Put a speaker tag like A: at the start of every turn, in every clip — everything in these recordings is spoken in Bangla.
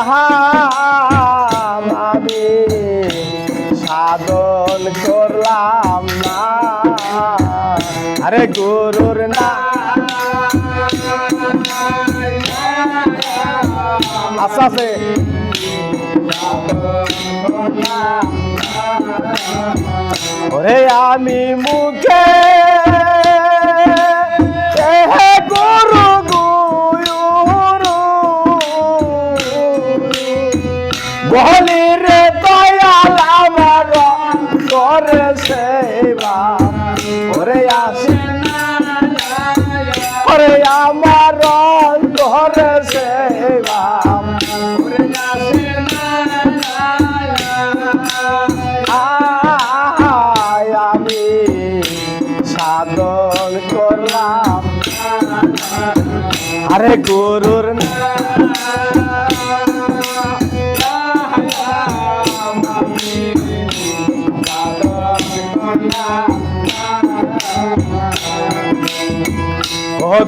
A: নাম আমি সাধন করলাম না। আরে গুরুর না। আচ্ছা আছে ওরে আমি মুখে দয়াল আমার করে সেবা। ওরে আসে ওরে আমার করে সেবা। ওরে আসে আমি সাধন করলাম। আরে গুরুর ও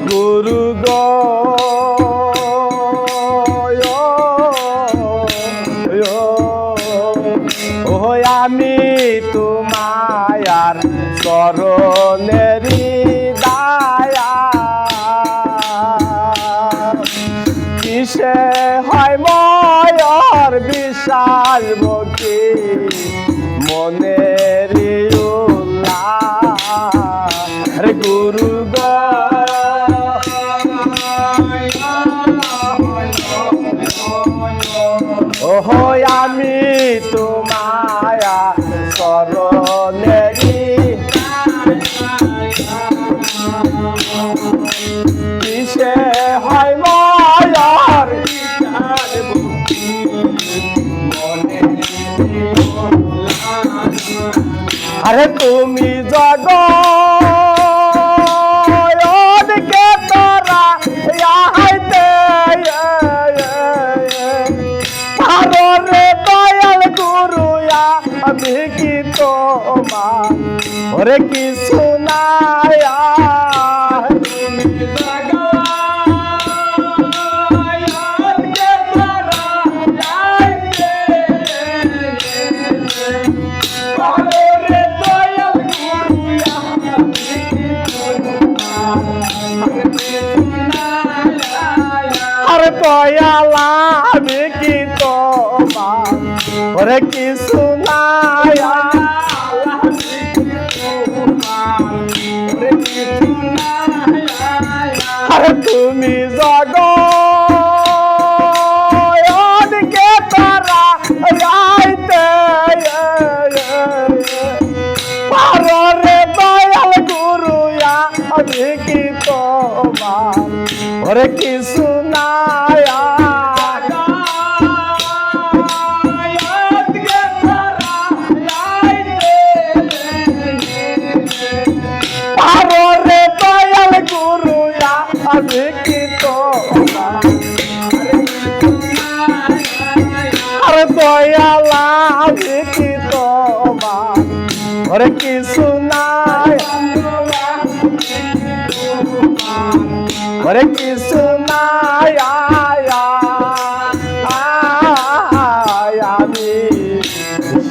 A: গুরু ও আমি তোমায়ার চরণেরি দায়া। কিসে হয় ময়র বিশাল মুখী ওহো আমি তোমায়া চরণেরি কিসে হয় ময়র আরে তুমি জগ ওরে কি শোনায়া আর দয়ালা আমি কি তোমা ওরে কি শোনায়া তুমি জগ। কে তারা রাইতে পারে দয়াল গুরুয়া আমি কি তোমার? ওরে কি শোনায়া ওরে কি আমি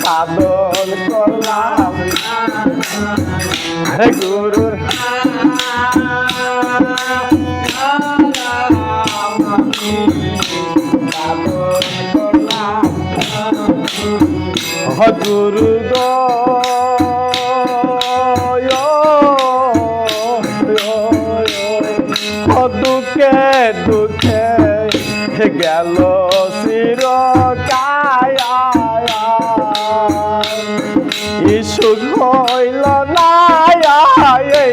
A: সাধন করলাম আরে গুরুর গুরু। দুঃখে দুঃখে গেল শির কায় সুখ হইল না এই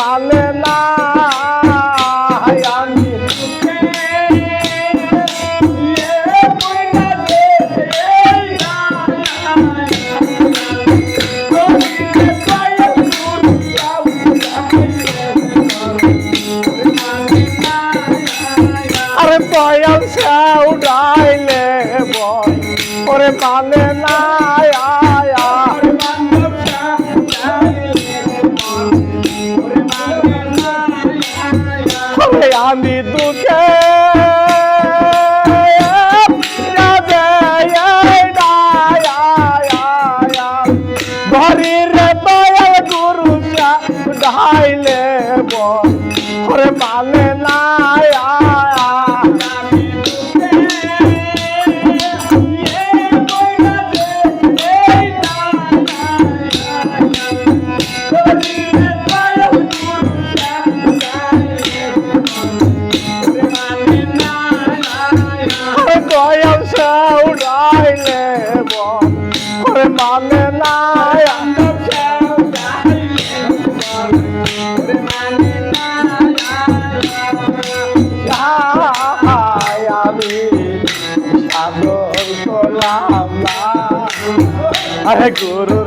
A: লালে আমি দুঃখে Ai, é guru.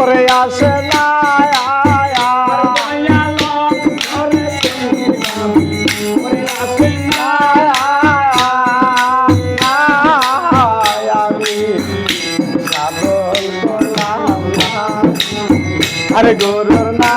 A: ওরে আসে না। আরে গরুর না